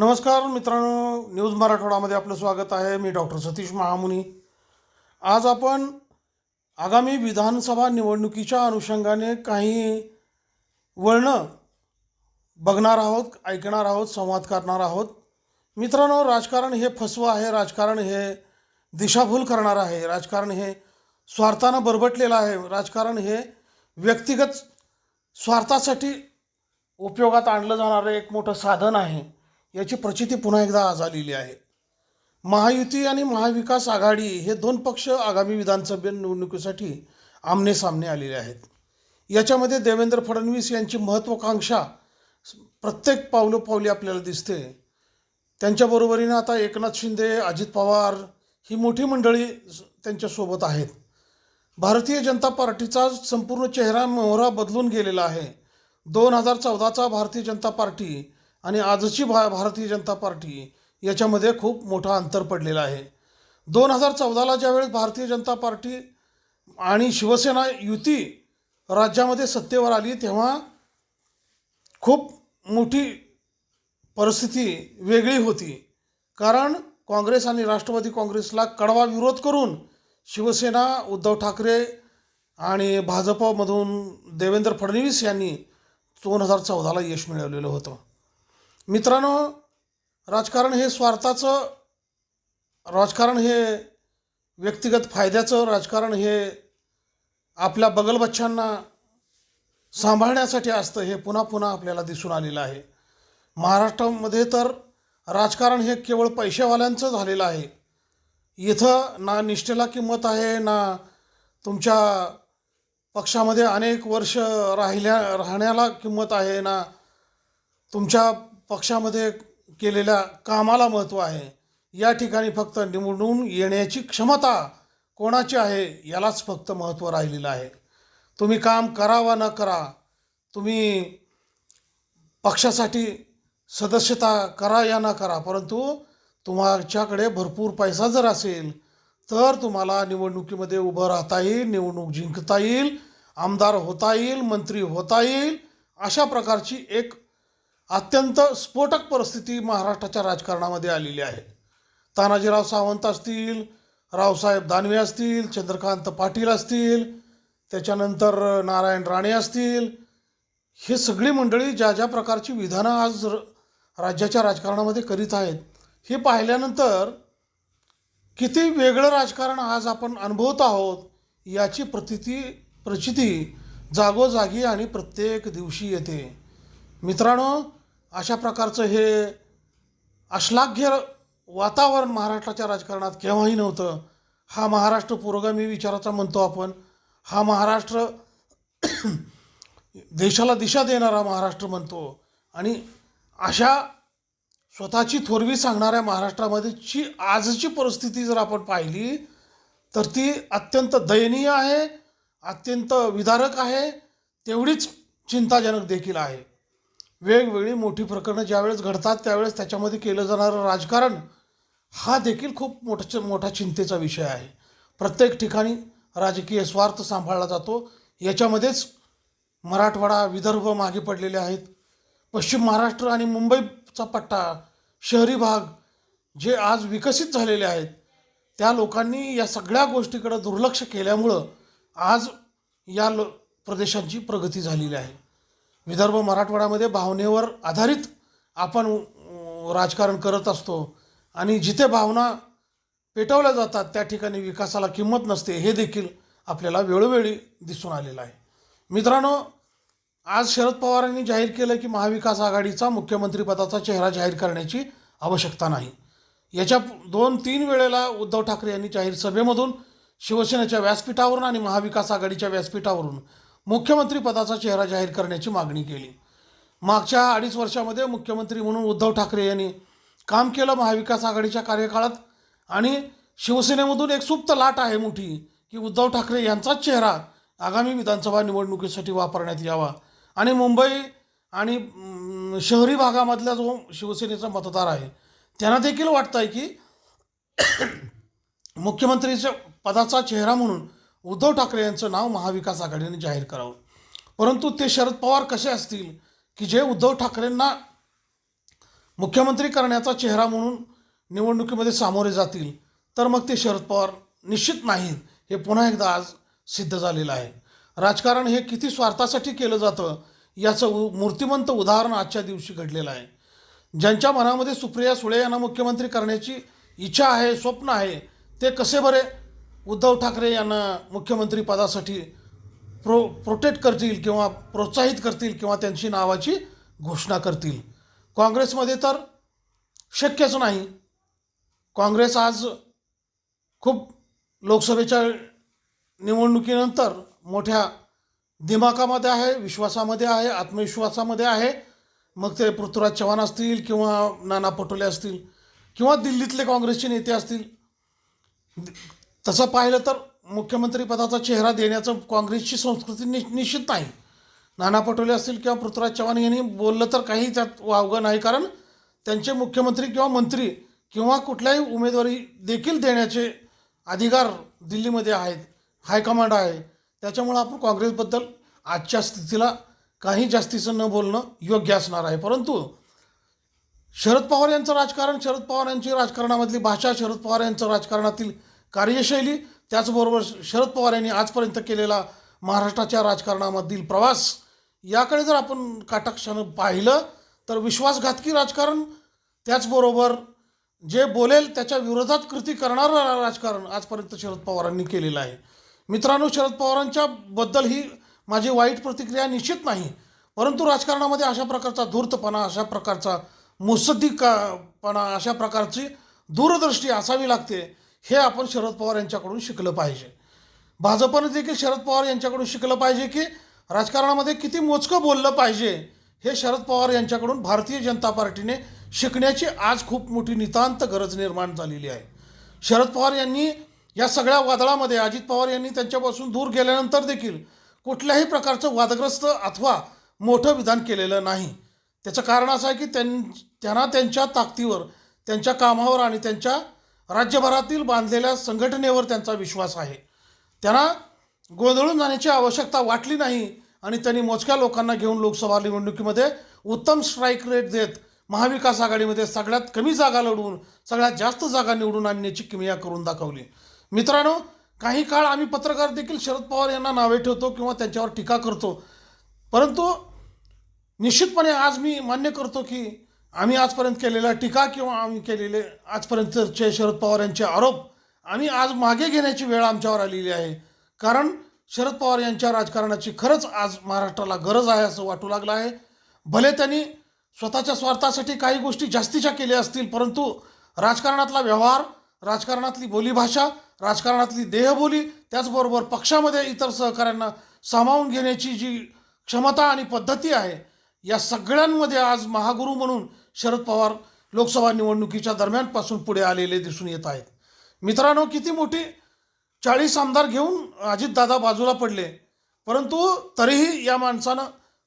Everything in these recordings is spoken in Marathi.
नमस्कार मित्रांनो न्यूज मराठवाडामध्ये आपलं स्वागत आहे. मी डॉक्टर सतीश महामुनी. आज आपण आगामी विधानसभा निवडणुकीच्या अनुषंगाने काही वळणं बघणार आहोत ऐकणार आहोत संवाद करणार आहोत. मित्रांनो राजकारण हे फसवं आहे राजकारण हे दिशाभूल करणार आहे राजकारण हे स्वार्थानं बरबटलेलं आहे राजकारण हे व्यक्तिगत स्वार्थासाठी उपयोगात आणलं जाणारं एक मोठं साधन आहे. याची प्रचिती पुन्हा एकदा आज आलेली आहे. महायुती आणि महाविकास आघाडी हे दोन पक्ष आगामी विधानसभा निवडणुकीसाठी आमने सामने आलेले आहेत. याच्यामध्ये देवेंद्र फडणवीस यांची महत्त्वाकांक्षा प्रत्येक पावलं पावली आपल्याला दिसते. त्यांच्याबरोबरीनं आता एकनाथ शिंदे अजित पवार ही मोठी मंडळी त्यांच्यासोबत आहेत. भारतीय जनता पार्टीचा संपूर्ण चेहरा मोहरा बदलून गेलेला आहे. दोन हजार चौदाचा भारतीय जनता पार्टी आणि आजची भा भारतीय जनता पार्टी याच्यामध्ये खूप मोठा अंतर पडलेला आहे. दोन हजार चौदाला ज्यावेळेस भारतीय जनता पार्टी आणि शिवसेना युती राज्यामध्ये सत्तेवर आली तेव्हा खूप मोठी परिस्थिती वेगळी होती. कारण काँग्रेस आणि राष्ट्रवादी काँग्रेसला कडवा विरोध करून शिवसेना उद्धव ठाकरे आणि भाजपमधून देवेंद्र फडणवीस यांनी दोन हजार चौदाला यश मिळवलेलं होतं. मित्रांनो राजकारण हे स्वार्थाचं राजकारण हे व्यक्तिगत फायद्याचं राजकारण हे आपल्या बगलबच्चांना सांभाळण्यासाठी असतं हे पुन्हा पुन्हा आपल्याला दिसून आलेलं आहे. महाराष्ट्रामध्ये तर राजकारण हे केवळ पैशावाल्यांचं झालेलं आहे. इथं ना निष्ठेला किंमत आहे ना तुमच्या पक्षामध्ये अनेक वर्ष राहिल्या राहण्याला किंमत आहे ना तुमच्या पक्षामध्ये केलेल्या कामाला महत्त्व आहे. या ठिकाणी फक्त निवडून येण्याची क्षमता कोणाची आहे यालाच फक्त महत्त्व राहिलेलं आहे. तुम्ही काम करा वा न करा तुम्ही पक्षासाठी सदस्यता करा या न करा परंतु तुमच्याकडे भरपूर पैसा जर असेल तर तुम्हाला निवडणुकीमध्ये उभं राहता येईल निवडणूक जिंकता येईल आमदार होता येईल मंत्री होता येईल अशा प्रकारची एक अत्यंत स्फोटक परिस्थिती महाराष्ट्राच्या राजकारणामध्ये आलेली आहे. तानाजीराव सावंत असतील रावसाहेब दानवे असतील चंद्रकांत पाटील असतील त्याच्यानंतर नारायण राणे असतील हे सगळी मंडळी ज्या ज्या प्रकारची विधानं आज र- राज्याच्या राजकारणामध्ये करीत आहेत हे पाहिल्यानंतर किती वेगळं राजकारण आज आपण अनुभवत आहोत याची प्रतिती प्रचिती जागोजागी आणि प्रत्येक दिवशी येते. मित्रांनो अशा प्रकारचं हे अश्लाघ्य वातावरण महाराष्ट्राच्या राजकारणात केव्हाही नव्हतं. हा महाराष्ट्र पुरोगामी विचाराचा म्हणतो आपण. हा महाराष्ट्र देशाला दिशा देणारा महाराष्ट्र म्हणतो. आणि अशा स्वतःची थोरवी सांगणाऱ्या महाराष्ट्रामध्येची आजची परिस्थिती जर आपण पाहिली तर ती अत्यंत दयनीय आहे अत्यंत विदारक आहे तेवढीच चिंताजनक देखील आहे. वेगवेगळी मोठी प्रकरणं ज्यावेळेस घडतात त्यावेळेस त्याच्यामध्ये केलं जाणारं राजकारण हा देखील खूप मोठा मोठा चिंतेचा विषय आहे. प्रत्येक ठिकाणी राजकीय स्वार्थ सांभाळला जातो. याच्यामध्येच मराठवाडा विदर्भ मागे पडलेले आहेत. पश्चिम महाराष्ट्र आणि मुंबईचा पट्टा शहरी भाग जे आज विकसित झालेले आहेत त्या लोकांनी या सगळ्या गोष्टीकडं दुर्लक्ष केल्यामुळं आज या लो प्रदेशांची प्रगती झालेली आहे. विदर्भ मराठवाड्यामध्ये भावनेवर आधारित आपण राजकारण करत असतो. आणि जिथे भावना पेटवल्या जातात त्या ठिकाणी विकासाला किंमत नसते हे देखील आपल्याला वेळोवेळी दिसून आलेलं आहे. मित्रांनो आज शरद पवारांनी जाहीर केलं की महाविकास आघाडीचा मुख्यमंत्रीपदाचा चेहरा जाहीर करण्याची आवश्यकता नाही. याच्या दोन तीन वेळेला उद्धव ठाकरे यांनी जाहीर सभेमधून शिवसेनेच्या व्यासपीठावरून आणि महाविकास आघाडीच्या व्यासपीठावरून मुख्यमंत्रीपदाचा चेहरा जाहीर करण्याची मागणी केली. मागच्या अडीच वर्षामध्ये मुख्यमंत्री म्हणून उद्धव ठाकरे यांनी काम केलं महाविकास आघाडीच्या कार्यकाळात आणि शिवसेनेमधून एक सुप्त लाट आहे मोठी की उद्धव ठाकरे यांचाच चेहरा आगामी विधानसभा निवडणुकीसाठी वापरण्यात यावा. आणि मुंबई आणि शहरी भागामधला जो शिवसेनेचा मतदार आहे त्यांना देखील वाटतं आहे की मुख्यमंत्रीच्या पदाचा चेहरा म्हणून उद्धव ठाकरे यांचं नाव महाविकास आघाडीने जाहीर करावं. परंतु ते शरद पवार कसे असतील की जे उद्धव ठाकरेंना मुख्यमंत्री करण्याचा चेहरा म्हणून निवडणुकीमध्ये सामोरे जातील तर मग ते शरद पवार निश्चित नाहीत हे पुन्हा एकदा आज सिद्ध झालेलं आहे. राजकारण हे किती स्वार्थासाठी केलं जातं याचं उ- मूर्तिमंत उदाहरण आजच्या दिवशी घडलेलं आहे. ज्यांच्या मनामध्ये सुप्रिया सुळे यांना मुख्यमंत्री करण्याची इच्छा आहे स्वप्न आहे ते कसे बरे उद्धव ठाकरे यांना मुख्यमंत्री पदासाठी प्रो प्रोटेक्ट करतील किंवा प्रोत्साहित करतील किंवा त्यांची नावाची घोषणा करतील. काँग्रेसमध्ये तर शक्यच नाही. काँग्रेस आज खूप लोकसभेच्या निवडणुकीनंतर मोठ्या दिमाकामध्ये आहे विश्वासामध्ये आहे आत्मविश्वासामध्ये आहे. मग ते पृथ्वीराज चव्हाण असतील किंवा नाना पटोले असतील किंवा दिल्लीतले काँग्रेसचे नेते असतील. तसं पाहिलं तर मुख्यमंत्रीपदाचा चेहरा देण्याचं काँग्रेसची संस्कृती नि निश्चित नाही नाना पटोले असतील किंवा पृथ्वीराज चव्हाण यांनी बोललं तर काही त्यात वावगं नाही. कारण त्यांचे मुख्यमंत्री किंवा मंत्री किंवा कुठल्याही उमेदवारी देखील देण्याचे अधिकार दिल्लीमध्ये आहेत. हायकमांड आहे. त्याच्यामुळं आपण काँग्रेसबद्दल आजच्या स्थितीला काही जास्तीचं न बोलणं योग्य असणार आहे. परंतु शरद पवार यांचं राजकारण शरद पवार यांची राजकारणामधली भाषा शरद पवार यांचं राजकारणातील कार्यशैली त्याचबरोबर शरद पवार यांनी आजपर्यंत केलेला महाराष्ट्राच्या राजकारणामधील प्रवास याकडे जर आपण काटाक्षानं पाहिलं तर विश्वासघातकी राजकारण त्याचबरोबर जे बोलेल त्याच्या विरोधात कृती करणारं राजकारण आजपर्यंत शरद पवारांनी केलेलं आहे. मित्रांनो शरद पवारांच्या बद्दल ही माझी वाईट प्रतिक्रिया निश्चित नाही परंतु राजकारणामध्ये अशा प्रकारचा धूर्तपणा अशा प्रकारचा मुत्सद्दीकपणा अशा प्रकारची दूरदृष्टी असावी लागते. हे आपण शरद पवार यांच्याकडून शिकलं पाहिजे. भाजपनं देखील शरद पवार यांच्याकडून शिकलं पाहिजे की राजकारणामध्ये किती मोजकं बोललं पाहिजे हे शरद पवार यांच्याकडून भारतीय जनता पार्टीने शिकण्याची आज खूप मोठी नितांत गरज निर्माण झालेली आहे. शरद पवार यांनी या सगळ्या वादळामध्ये अजित पवार यांनी त्यांच्यापासून दूर गेल्यानंतर देखील कुठल्याही प्रकारचं वादग्रस्त अथवा मोठं विधान केलेलं नाही. त्याचं कारण असं आहे की त्यां त्यांना त्यांच्या ताकदीवर त्यांच्या कामावर आणि त्यांच्या राज्यभरातील बांधलेल्या संघटनेवर त्यांचा विश्वास आहे. त्यांना गोंधळून जाण्याची आवश्यकता वाटली नाही आणि त्यांनी मोजक्या लोकांना घेऊन लोकसभा निवडणुकीमध्ये उत्तम स्ट्राईक रेट देत महाविकास आघाडीमध्ये सगळ्यात कमी जागा लढवून सगळ्यात जास्त जागा निवडून आणण्याची किमया करून दाखवली. मित्रांनो काही काळ आम्ही पत्रकार देखील शरद पवार यांना नावे ठेवतो किंवा त्यांच्यावर टीका करतो. परंतु निश्चितपणे आज मी मान्य करतो की आम्ही आजपर्यंत केलेल्या टीका किंवा आम्ही केलेले आजपर्यंतचे शरद पवार यांचे आरोप आम्ही आज मागे घेण्याची वेळ आमच्यावर आलेली आहे. कारण शरद पवार यांच्या राजकारणाची खरंच आज महाराष्ट्राला गरज आहे असं वाटू लागलं आहे. भले त्यांनी स्वतःच्या स्वार्थासाठी काही गोष्टी जास्तीच्या केल्या असतील परंतु राजकारणातला व्यवहार राजकारणातली बोलीभाषा राजकारणातली देहबोली त्याचबरोबर पक्षामध्ये इतर सहकाऱ्यांना सामावून घेण्याची जी क्षमता आणि पद्धती आहे या सगळ्यांमध्ये आज महागुरू म्हणून शरद पवार लोकसभा निवडणुकीच्या दरम्यानपासून पुढे आलेले दिसून येत आहेत. मित्रांनो किती मोठी चाळीस आमदार घेऊन अजितदादा बाजूला पडले. परंतु तरीही या माणसानं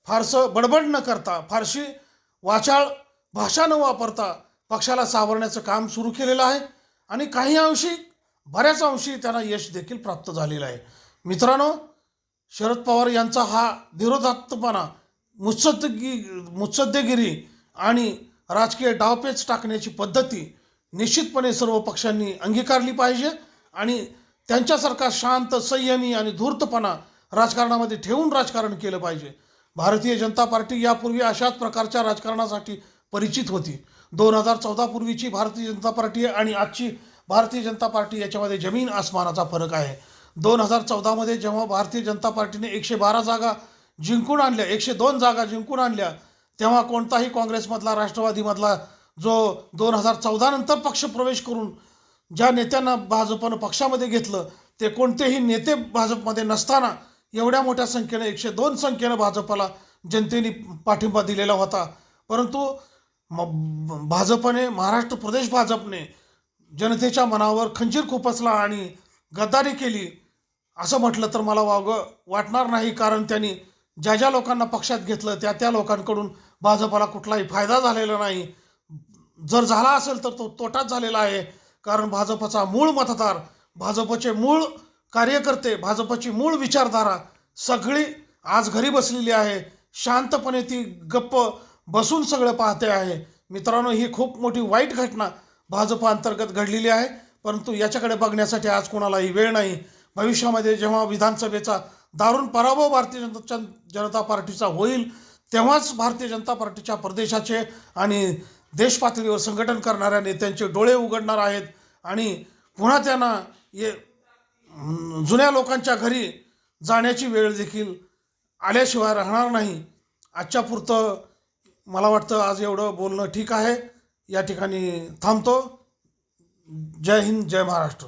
फारसं बडबड न करता फारशी वाचाळ भाषा न वापरता पक्षाला सावरण्याचं काम सुरू केलेलं आहे आणि काही अंशी बऱ्याच अंशी त्यांना यश देखील प्राप्त झालेलं आहे. मित्रांनो शरद पवार यांचा हा धीरोदात्तपणा मुत्सद्दगी मुत्सद्देगिरी आणि राजकीय डावपेच टाकण्याची पद्धती निश्चितपणे सर्व पक्षांनी अंगीकारली पाहिजे आणि त्यांच्यासारखा शांत संयमी आणि धूर्तपणा राजकारणामध्ये ठेवून राजकारण केलं पाहिजे. भारतीय जनता पार्टी यापूर्वी अशाच प्रकारच्या राजकारणासाठी परिचित होती. दोन हजार चौदापूर्वीची भारतीय जनता पार्टी आणि आजची भारतीय जनता पार्टी याच्यामध्ये जमीन आसमानाचा फरक आहे. दोन हजार चौदामध्ये जेव्हा भारतीय जनता पार्टीने एकशे बारा जागा जिंकून आणल्या एकशे दोन जागा जिंकून आणल्या तेव्हा कोणताही काँग्रेसमधला राष्ट्रवादीमधला जो दोन हजार चौदानंतर पक्ष प्रवेश करून ज्या नेत्यांना भाजपनं पक्षामध्ये घेतलं ते कोणतेही नेते भाजपमध्ये नसताना एवढ्या मोठ्या संख्येनं एकशे दोन संख्येनं भाजपला जनतेने पाठिंबा दिलेला होता. परंतु म भाजपने महाराष्ट्र प्रदेश भाजपने जनतेच्या मनावर खंजीर खुपसला आणि गद्दारी केली असं म्हटलं तर मला वाग वाटणार नाही कारण त्यांनी ज्या ज्या लोकांना पक्षात घेतलं त्या त्या लोकांकडून भाजपला कुठलाही फायदा झालेला नाही. जर झाला असेल तर तो तोटाच झालेला आहे कारण भाजपचा मूळ मतदार भाजपचे मूळ कार्यकर्ते भाजपची मूळ विचारधारा सगळी आज घरी बसलेली आहे. शांतपणे ती गप्प बसून सगळं पाहते आहे. मित्रांनो ही खूप मोठी वाईट घटना भाजप अंतर्गत घडलेली आहे. परंतु याच्याकडे बघण्यासाठी आज कोणालाही वेळ नाही. भविष्यामध्ये जेव्हा विधानसभेचा दारुण पराभव भारतीय जनता जनता पार्टीचा होईल तेव्हाच भारतीय जनता पार्टीच्या प्रदेशाचे आणि देशपातळीवर संघटन करणाऱ्या नेत्यांचे डोळे उघडणार आहेत आणि पुन्हा त्यांना ये जुन्या लोकांच्या घरी जाण्याची वेळ देखील आल्याशिवाय राहणार नाही. आजच्या पुरतं मला वाटतं आज एवढं बोलणं ठीक आहे. या ठिकाणी थांबतो. जय हिंद जय महाराष्ट्र.